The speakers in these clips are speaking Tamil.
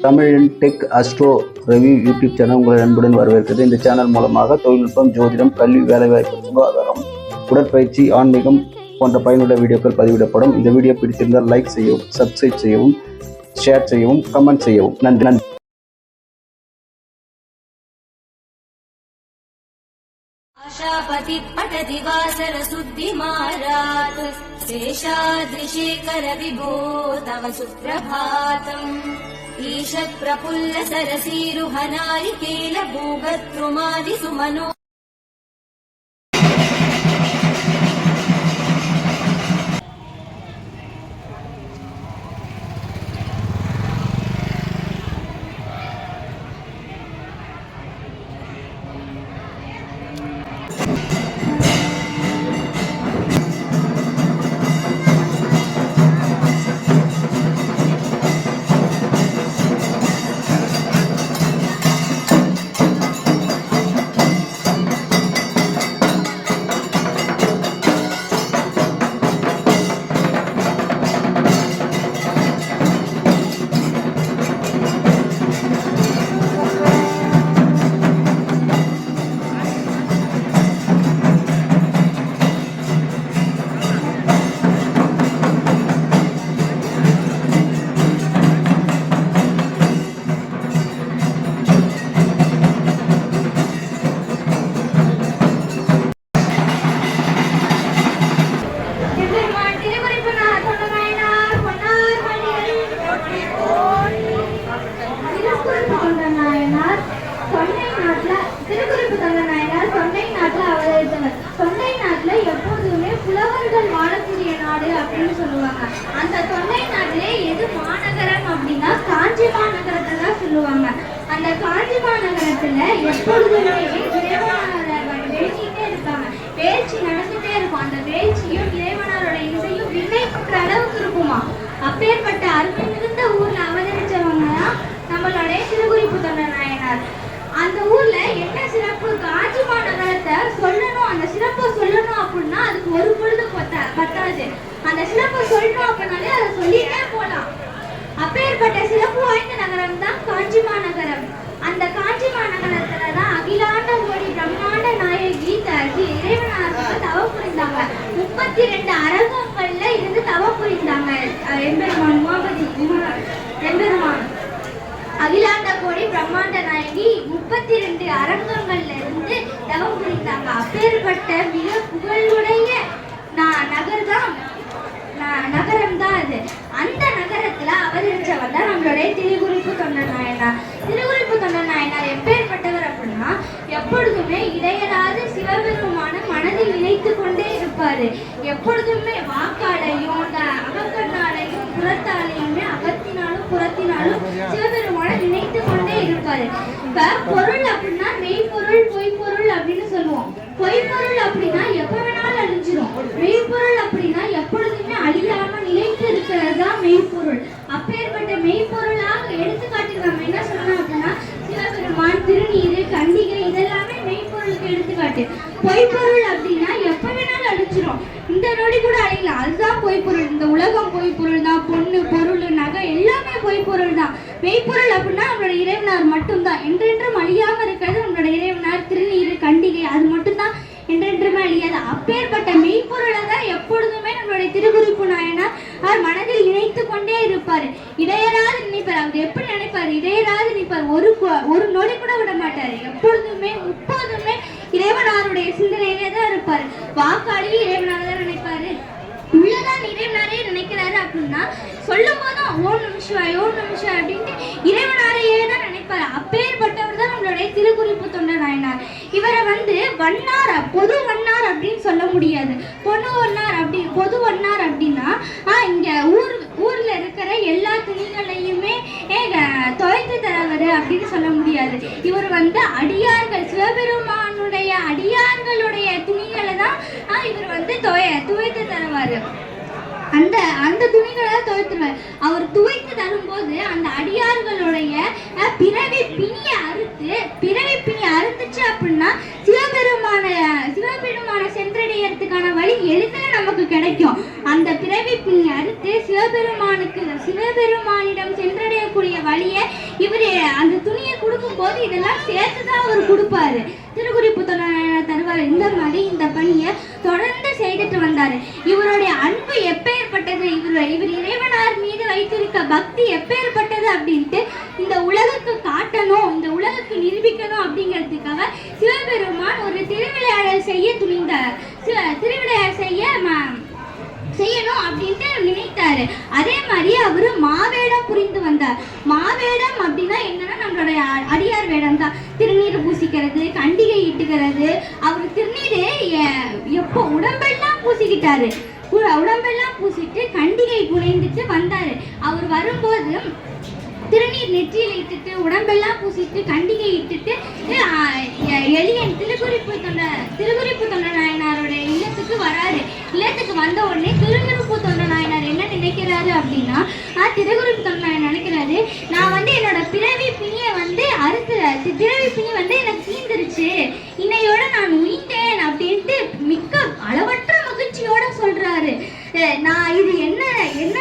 தமிழின் tech astro review YouTube channel உங்களை அன்புடன் வரவேற்கிறது இந்த சேனல் மூலமாக தொழில்நுட்பம் ஜோதிடம் கல்வி வேலைவாய்ப்பு சுகாதாரம் உடற்பயிற்சி ஆன்மீகம் போன்ற பயனுள்ள வீடியோக்கள் பதிவிடப்படும் இந்த வீடியோ பிடித்திருந்தால் லைக் செய்யவும் சப்ஸ்கிரைப் செய்யவும் ஷேர் செய்யவும் கமெண்ட் செய்யவும் நன்றி நன்றி आशापति पठति वासरशुद्धिमारात् शेषाद्रिशेखर विभो तव सुप्रभातम् ईषत् प्रफुल्ल सरसीरुहनारिकेल ईषप्रफुल्ल सुमनो புலவர்கள் நாடு அப்படின்னு சொல்லுவாங்க. அந்த தொண்டை நாட்டிலே எது மாநகரம் அப்படின்னா காஞ்சி மாநகரத்தை தான் சொல்லுவாங்க. அந்த காஞ்சி மாநகரத்துல எப்பொழுதுமே இறைவனாரை வேண்டிட்டே இருப்பாங்க. பேச்சு நடந்துட்டே இருக்கும். அந்த பேச்சியும் இறைவனாரோட இசையும் விண்ணப்பிக்கிற அளவுக்கு இருக்குமா? அப்பேற்பட்ட அருமை மிகுந்த ஊர்ல அவதரிச்சவங்க தான் நம்மளுடைய திருக்குறிப்பு தொண்டர் நாயனார். அந்த ஊர்ல என்ன சிறப்பு காஞ்சி மாநகரத்தை சொல்லணும் அந்த சிறப்பை சொல்லணும் அப்படின்னா அதுக்கு ஒரு பொழுது பத்தா அந்த சிறப்பு சொல்றோம் அப்படின்னாலே அதை சொல்லிட்டே போலாம். அப்பேற்பட்ட சிறப்பு வாய்ந்த நகரம் தான் காஞ்சி மாநகரம் அந்த காஞ்சி மாநகரத்துல தான் அகிலாண்ட கோடி பிரம்மாண்ட நாயகி தகி இறைவனார் வந்து தவம் புரிந்தாங்க. முப்பத்தி ரெண்டு அரங்கங்கள்ல இருந்து தவம் புரிந்தாங்க அஹ் எம்பெருமான் உமாபதி உமா- எம்பெருமான் அகிலாண்ட கோடி பிரம்மாண்ட நாயகி முப்பத்தி ரெண்டு அரங்கங்கள்ல இருந்து தவம் புரிந்தாங்க அப்பேற்பட்ட மிக புகழுடைய ந- நகர் தான் ந- நகரம் தான் அது அந்த நகரத்துல அவதரிச்சவர் தான் நம்மளுடைய திருக்குறிப்பு தொண்ட நாயனார் திருக்குறிப்பு தொண்ட நாயனார் எப்பேற்பட்டவர் அப்படின்னா எப்பொழுதுமே இடையராது சிவபெருமான மனதில் நினைத்து கொண்டே இருப்பாரு எப்பொழுதுமே வாக்காலையும் அகக்கண்ணாலையும் புறத்தாலையுமே அகத்தினாலும் புறத்தினாலும் சிவபெருமான நினைத்து கொண்டே இருப்பாரு. இப்ப பொருள் அப்படின்னா மெய்ப்பொருள் பொய்ப்பொருள் அப்படின்னு சொல்லுவோம். பொய்ப்பொருள் அப்படின்னா எப்ப வேணாலும் அழிஞ்சிடும் மெய்ப்பொருள் அப்படின்னா எப்பொழுதுமே அழியாம நிலைத்து இருக்கிறது தான் மெய்ப்பொருள். அப்பேற்பட்ட மெய்ப்பொருளாக எடுத்துக்காட்டு நம்ம என்ன சொன்னோம் அப்படின்னா சிவபெருமான் திருநீர் கண்டிகை இதெல்லாமே மெய்ப்பொருளுக்கு எடுத்துக்காட்டு. பொய்ப்பொருள் அப்படின்னா எப்ப வேணாலும் அழிச்சிரும் இந்த நொடி கூட அழியலாம் அதுதான் பொய்ப்பொருள் இந்த உலகம் பொய்ப்பொருள் தான் பொண்ணு பொருள் நகை எல்லாமே பொய்ப்பொருள் தான் மெய்ப்பொருள் அப்படின்னா நம்மளோட இறைவனார் மட்டும்தான் என்றென்றும் அழியாம இருக்கிறது நம்மளோட இறைவனார் திருநீரு கண்டிகை அது மட்டும்தான் என்றென்றுமே அழியாது. அப்பேற்பட்ட மெய்ப்பொருளை தான் எப்பொழுதுமே நம்மளுடைய திருக்குறிப்பு நாயனார் அவர் மனதில் இணைத்து கொண்டே இருப்பார். இடையராது நினைப்பார். அவர் எப்படி நினைப்பார்? இடையராது நினைப்பார். ஒரு ஒரு நொடி கூட விட மாட்டார். எப்பொழுதுமே முப்போதுமே இறைவனாருடைய சிந்தனையிலே தான் இருப்பார். வாக்காளி இறைவனார் தான் நினைப்பாரு. உள்ளதான் இறைவனாரே நினைக்கிறாரு அப்படின்னா சொல்லும் போதும் ஓம் நிமிஷம் சிவாய் ஓம் அப்படின்ட்டு இறைவனாரையே தான் நினைப்பாரு. அப்பேற்பட்டவர் தான் திருக்குறிப்பு தொண்ட நாயனார் இவரை வந்து வண்ணார் பொது வண்ணார் அப்படின்னு சொல்ல முடியாது. பொது வண்ணார் அப்படி பொது வண்ணார் அப்படின்னா இங்கே ஊர் ஊரில் இருக்கிற எல்லா துணிகளையுமே துவைத்து தரவர் அப்படின்னு சொல்ல முடியாது. இவர் வந்து அடியார்கள் சிவபெருமானுடைய அடியார்களுடைய துணிகளை தான் இவர் வந்து துவை துவைத்து தருவார். அந்த அந்த துணிகளை துவைத்துருவார். அவர் துவைத்து தரும்போது அந்த அடியார்களுடைய பிறவி பிணியை அறுத்து பிறவி பிணி அறுத்துச்சு அப்படின்னா சிவபெருமான சிவபெருமான சென்றடையறதுக்கான வழி எளிதில் நமக்கு கிடைக்கும். அந்த பிறவி பிணி அறுத்து சிவபெருமானுக்கு சிவபெருமானிடம் சென்றடையக்கூடிய வழியை இவர் அந்த துணியை கொடுக்கும்போது இதெல்லாம் சேர்த்து தான் அவர் கொடுப்பாரு. திருக்குறிப்பு தருவார் இந்த மாதிரி இந்த பணியை தொடர்ந்து செய்துட்டு வந்தார். இவருடைய அன்பு எப்பேற்பட்டது? இவர் இவர் இறைவனார் மீது வைத்திருக்க பக்தி எப்பேற்பட்டது அப்படின்ட்டு இந்த உலகுக்கு காட்டணும் இந்த உலகுக்கு நிரூபிக்கணும் அப்படிங்கிறதுக்காக சிவபெருமான் ஒரு திருவிளையாடல் செய்ய துணிந்தார். சிவ- திருவிளையாடல் செய்ய ம- செய்யணும் அப்படின்ட்டு நினைத்தாரு. அதே மாதிரி அவரு மாவேடம் புரிந்து வந்தார். மாவேடம் அப்படின்னா என்னன்னா நம்மளுடைய அ- அடியார் வேடம் தான். திருநீர் பூசிக்கிறது கண்டிகை இட்டுக்கிறது அவர் திருநீரு எ- எப்போ உடம்பெல்லாம் பூசிக்கிட்டாரு. உடம்பெல்லாம் பூசிட்டு கண்டிகை புனைந்துட்டு வந்தாரு. அவர் வரும்போது திருநீர் நெற்றியில் இட்டுட்டு உடம்பெல்லாம் பூசிட்டு கண்டிகை இட்டுட்டு எளியன் திருக்குறிப்பு தொண்ட திருக்குறிப்பு தொண்ட இல்லத்துக்கு வந்த உடனே திருக்குறிப்பு தொண்ட நாயனார் என்ன நினைக்கிறாரு அப்படின்னா ஆஹ், திருக்குறிப்பு நாயன் நினைக்கிறாரு? நான் வந்து என்னோட பிறவி பிணியை வந்து அறுத்து தி- பிறவி பிணி வந்து எனக்கு தீந்துருச்சு. இன்னையோட நான் உயிர்த்தேன் அப்படின்ட்டு மிக்க அளவற்ற மகிழ்ச்சியோட சொல்றாரு அஹ், நான் இது என்ன என்ன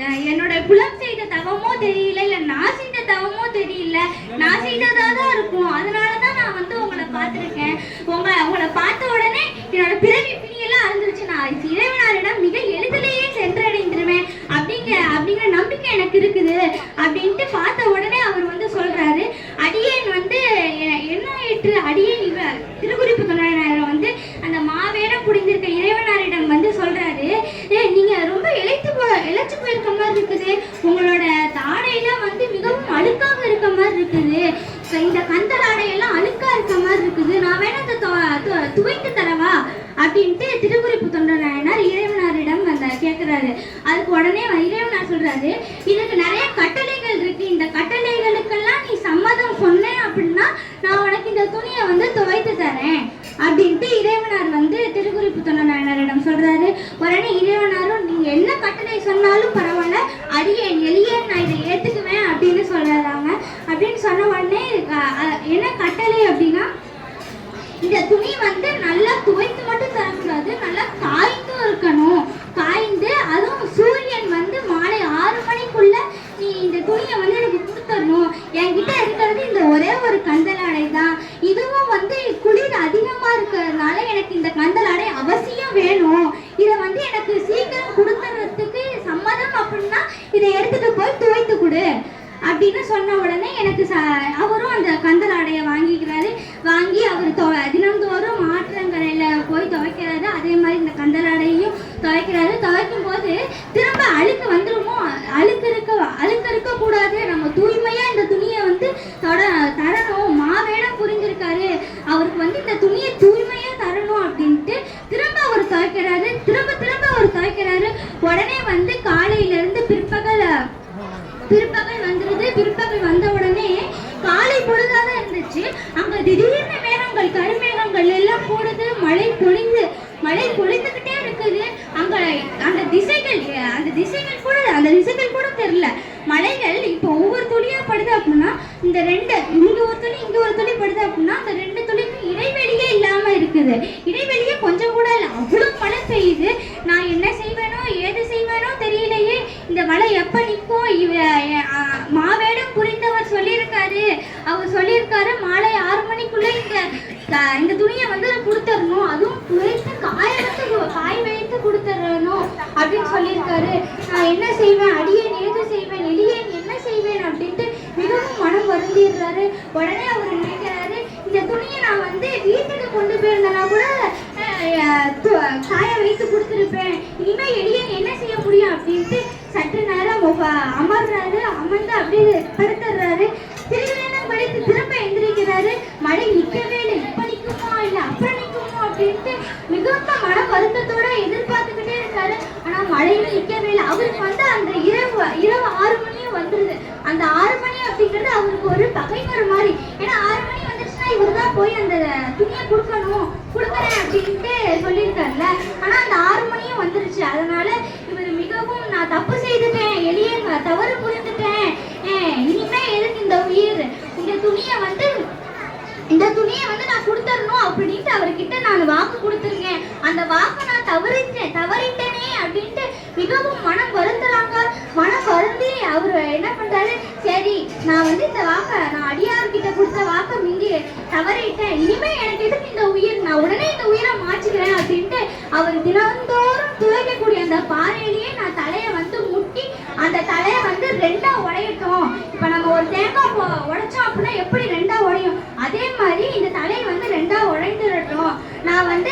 அஹ் என்னோட குலம் செய்த தவமோ தெரியல இல்ல நான் செய்த தவமோ தெரியல நான் செய்ததா தான் இருக்கும் அதனால தான் நான் வந்து உங்களை பார்த்துருக்கேன் உங்களை உங்களை பார்த்த உடனே என்னோட பிறவி பிணியெல்லாம் அழிஞ்சிருச்சு நான் இறைவனாரிடம் மிக எளிதிலேயே சென்றடைந்துருவேன் அப்படிங்கிற அப்படிங்கிற நம்பிக்கை எனக்கு இருக்குது அப்படின்ட்டு பார்த்த உடனே அவர் வந்து சொல்றாரு அடியேன் வந்து எ- என்ன ஆயிற்று அடியேன் இவ திருக்குறிப்பு தொழிலாளர் வந்து அந்த மாவேடம் புடிந்திருக்க இறைவனாரிடம் வந்து சொல்றாரு "ஏ, நீங்க ரொம்ப இழைத்து போ இழைச்சு போயிருக்க மாதிரி இருக்குது உங்களோட தாடையெல்லாம் வந்து மிகவும் அழுக்காக இருக்க மாதிரி இருக்குது இப்ப இந்த கந்தல் ஆடையெல்லாம் அழுக்கா இருக்க மாதிரி இருக்குது நான் வேணா அதை துவ- து- துவைத்து தரவா அப்படின்ட்டு திருக்குறிப்பு தொண்டர் நாயனார் இறைவனாரிடம் வந்த கேட்கிறாரு அதுக்கு உடனே இறைவனார் சொல்றாரு இதுக்கு நிறைய கட்டளைகள் இருக்கு. இந்த கட்டளைகளுக்கெல்லாம் நீ சம்மதம் சொன்ன அப்படின்னா நான் உனக்கு இந்த துணியை வந்து துவைத்து தரேன். அப்படின்ட்டு இறைவனார் வந்து திருக்குறிப்பு தொண்ட நாயனாரிடம் சொல்றாரு. உடனே இறைவனாரும் நீங்க என்ன கட்டளை சொன்னாலும் பரவாயில்ல அடியேன் எளியேன் நான் இதை ஏத்துக்குவேன் அப்படின்னு சொல்றாங்க. அப்படின்னு சொன்ன உடனே என்ன கட்டளை அப்படின்னா இந்த துணி வந்து நல்லா துவைத்து மட்டும் தரக்கூடாது நல்லா காய்ந்தும் இருக்கணும் காய்ந்து அதுவும் சூரியன் வந்து மாலை ஆறு மணிக்குள்ள நீ இந்த துணியை வந்து எனக்கு கொடுத்துடணும் என்கிட்ட இருக்கிறது இந்த ஒரே ஒரு கந்தலாடை தான் இதுவும் வந்து குளிர் அதிகமா இருக்கிறதுனால எனக்கு இந்த கந்தலாடை அவசியம் வேணும் இதை வந்து எனக்கு சீக்கிரம் கொடுத்துறதுக்கு சம்மதம் அப்படின்னா இதை எடுத்துட்டு போய் துவைத்து கொடு அப்படின்னு சொன்ன உடனே எனக்கு ச அவரும் அந்த கந்தல் ஆடையை வாங்கிக்கிறாரு. வாங்கி அவர் தொ தினந்தோறும் மாற்றங்கரையில் போய் துவைக்கிறாரு. அதே மாதிரி இந்த கந்தல் ஆடையையும் துவைக்கிறாரு. துவைக்கும் போது திரும்ப அழுக்கு வந்துருமோ? அழுக்கு இருக்க அழுக்கு இருக்கக்கூடாது. நம்ம தூய்மையாக இந்த துணியை வந்து தொட தரணும். மாவேடம் புரிஞ்சிருக்காரு. அவருக்கு வந்து இந்த துணியை தூய்மையாக தரணும் அப்படின்ட்டு திரும்ப அவர் துவைக்கிறாரு. திரும்ப திரும்ப அவர் துவைக்கிறாரு. உடனே வந்து காலையிலேருந்து பிற்பகல் பிற்பகல் வந்துருது பிற்பகல் வந்த உடனே காலை பொழுதாக இருந்துச்சு அங்க திடீர்னு மேகங்கள் கருமேகங்கள் எல்லாம் போடுது மழை பொழிந்து மழை பொழிந்துகிட்டே இருக்குது அங்க அந்த திசைகள் அந்த திசைகள் கூட அந்த திசைகள் கூட தெரில மலைகள் இப்போ ஒவ்வொரு துளியாக படுது அப்படின்னா இந்த ரெண்டு இங்கே ஒரு துளி இங்கே ஒரு துளி படுது அப்படின்னா அந்த ரெண்டு துளிக்கும் இடைவெளியே இல்லாமல் இருக்குது. இடைவெளியே கொஞ்சம் கூட இல்லை அவ்வளோ மழை பெய்யுது. நான் என்ன செய்வேனோ ஏது செய்வேனோ தெரியலையே. இந்த மழை எப்போ நிற்கும் இவ மாவேடம் புரிந்தவர் சொல்லியிருக்காரு. அவர் சொல்லியிருக்காரு மாலை ஆறு மணிக்குள்ளே இந்த இந்த துணியை வந்து கொடுத்துடணும். அதுவும் துவைத்து காய வைத்து கு- காய வைத்து கொடுத்துடணும் அப்படின்னு சொல்லியிருக்காரு நான் என்ன செய்வேன்? அடியேன் ஏது செய்வேன் எளியேன் என்ன செய்வேன் அப்படின்ட்டு மிகவும் மனம் வருந்திடுறாரு. உடனே அவர் நினைக்கிறாரு இந்த துணியை நான் வந்து வீட்டுக்கு கொண்டு போயிருந்தேன்னா கூட காய வைத்து கொடுத்துருப்பேன். இனிமே எளியன் என்ன செய்ய முடியும் அப்படின்ட்டு சற்று நேரம் அமர்றாரு. அமர்ந்து அப்படியே படுத்துடுறாரு. திருவிழா படித்து திரும்ப எந்திரிக்கிறாரு. மழை நிற்கவே இல்லை. இப்போ நிற்குமா இல்லை அப்புறம் நிற்குமா அப்படின்ட்டு மிகுந்த மன வருத்தத்தோட எதிர்பார்த்துக்கிட்டே இருக்காரு. ஆனா மழையும் நிற்க அவருக்கு வந்து அந்த இரவு இரவு ஆறு மணியும் வந்துருது. அந்த ஆறு மணி அப்படிங்கிறது அவருக்கு ஒரு பகைவர் மாதிரி. ஏன்னா ஆறு மணி வந்துருச்சுன்னா இவர் தான் போய் அந்த துணியை கொடுக்கணும் கொடுக்குறேன் அப்படின்ட்டு சொல்லியிருக்காருல்ல. ஆனா அந்த ஆறு மணியும் வந்துருச்சு. அதனால இவர் மிகவும் நான் தப்பு செய்துட்டேன் எளிய தவறு புரிந்துட்டேன். இனிமே எதுக்கு இந்த உயிர்? இந்த துணியை வந்து இந்த துணியை வந்து நான் கொடுத்துடணும் அப்படின்ட்டு அவர்கிட்ட நான் வாக்கு கொடுத்துருக்கேன். அந்த வாக்கை நான் தவறிட்டேன் தவறிட்டேனே அப்படின்ட்டு மிகவும் மனம் வருந்துறாங்க மனம் வருந்தி அவர் என்ன பண்றாரு? சரி நான் வந்து இந்த வாக்க நான் அடியார்கிட்ட கொடுத்த வாக்க மீறி தவறிட்டேன். இனிமே எனக்கு எதுக்கு இந்த உயிர்? நான் உடனே இந்த உயிரை மாற்றிக்கிறேன் அப்படின்ட்டு அவர் தினந்தோறும் துவைக்கக்கூடிய அந்த பாறையிலேயே நான் தலையை வந்து முட்டி அந்த தலையை வந்து ரெண்டா உடையட்டும். இப்ப நம்ம ஒரு தேங்காய் உடைச்சோம் அப்படின்னா எப்படி ரெண்டா உடையும்? அதே மாதிரி இந்த தலையை வந்து ரெண்டா உடைந்துடட்டும். நான் வந்து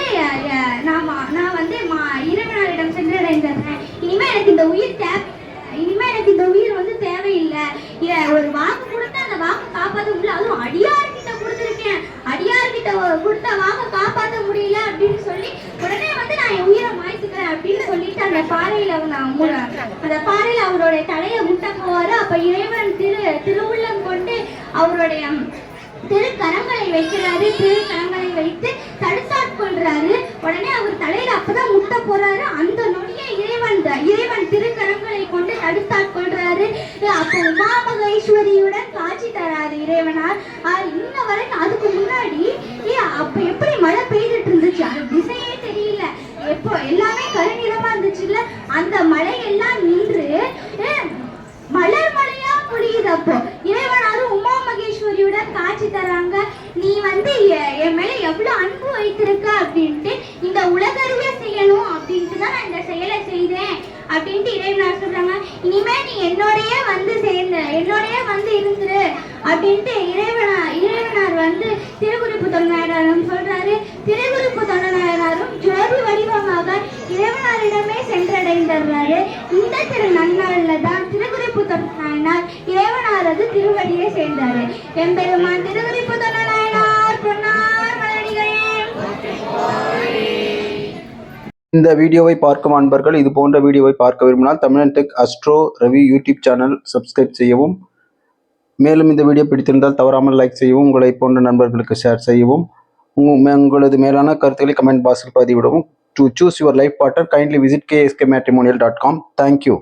நான் மா- நான் வந்து மா இறைவனாரிடம் சென்றடைந்தேன் இனிமே எனக்கு இந்த உயிர் தேவை இனிமே எனக்கு இந்த உயிர் வந்து ஒரு வாக்கு கொடுத்தா அந்த வாக்கு காப்பாற்ற முடியல. அதுவும் அடியார்கிட்ட கொடுத்துருக்கேன். அடியார்கிட்ட கிட்ட கொடுத்த வாக்கு காப்பாற்ற முடியல அப்படின்னு சொல்லி உடனே வந்து நான் என் உயிரை மாய்த்துக்கிறேன் அப்படின்னு சொல்லிட்டு அந்த பாறையில அவங்க அம்மு- அந்த பாறையில அவருடைய தலையை முட்ட போவாரு அப்ப இறைவன் திரு திருவுள்ளம் கொண்டு அவருடைய திருக்கரங்களை வைக்கிறாரு திருக்கரங்களை வைத்து தடுத்தாட்கொள்றாரு உடனே அவர் தலையில அப்பதான் முட்ட போறாரு அந்த நொடியை இறைவன் த- இறைவன் திருக்கரங்களை கொண்டு தடுத்தாட்கொள்றாரு அப்போ உமா மகேஸ்வரியுடன் காட்சி தராரு இறைவனார் இன்ன வரைக்கும் அதுக்கு முன்னாடி அப்ப எப்படி மழை பெய்துட்டு இருந்துச்சு? அது திசையே தெரியல எப்போ எல்லாமே கருநிறமா இருந்துச்சுல்ல அந்த மழையெல்லாம் நின்று ஏ, மலர் மலையா பொழியுது அப்போ இறைவனாரும் உமா மகேஸ்வரியுடன் காட்சி தராங்க நீ வந்து எ- என் மேல எவ்வளவு அன்பு வைத்திருக்க அப்படின்ட்டு இந்த உலகறிய செய்யணும் அப்படின்ட்டு தான் நான் இந்த செயலை செய்தேன் அப்படின்ட்டு இறைவனார் சொல்றாங்க இனிமே நீ என்னோடையே வந்து சேர்ந்த என்னோடையே வந்து இருந்துரு அப்படின்ட்டு இறைவனா இறைவனார் வந்து திருக்குறிப்பு தொண்டனாரும் சொல்றாரு. திருக்குறிப்பு தொண்டனாரும் ஜோதி வடிவமாக இறைவனாரிடமே சென்றடைந்துடுறாரு இந்த திரு நன்னாளில் தான் திருக்குறிப்பு தொண்டனார் இறைவனாரது திருவடியை சேர்ந்தாரு. எம்பெருமான் திருக்குறிப்பு தொண்டனார் பொன்னார் இந்த வீடியோவை பார்க்கும் அன்பர்கள் இது போன்ற வீடியோவை பார்க்க விரும்பினால் தமிழன் tech astro Ravi YouTube channel subscribe செய்யவும். மேலும் இந்த வீடியோ பிடித்திருந்தால் தவறாமல் லைக் செய்யவும் உங்களை போன்ற நண்பர்களுக்கு ஷேர் செய்யவும். உங்களது மேலான கருத்துக்களை கமெண்ட் பாக்ஸில் பதிவிடவும். To choose your life partner kindly visit KSK matrimonial dot com thank you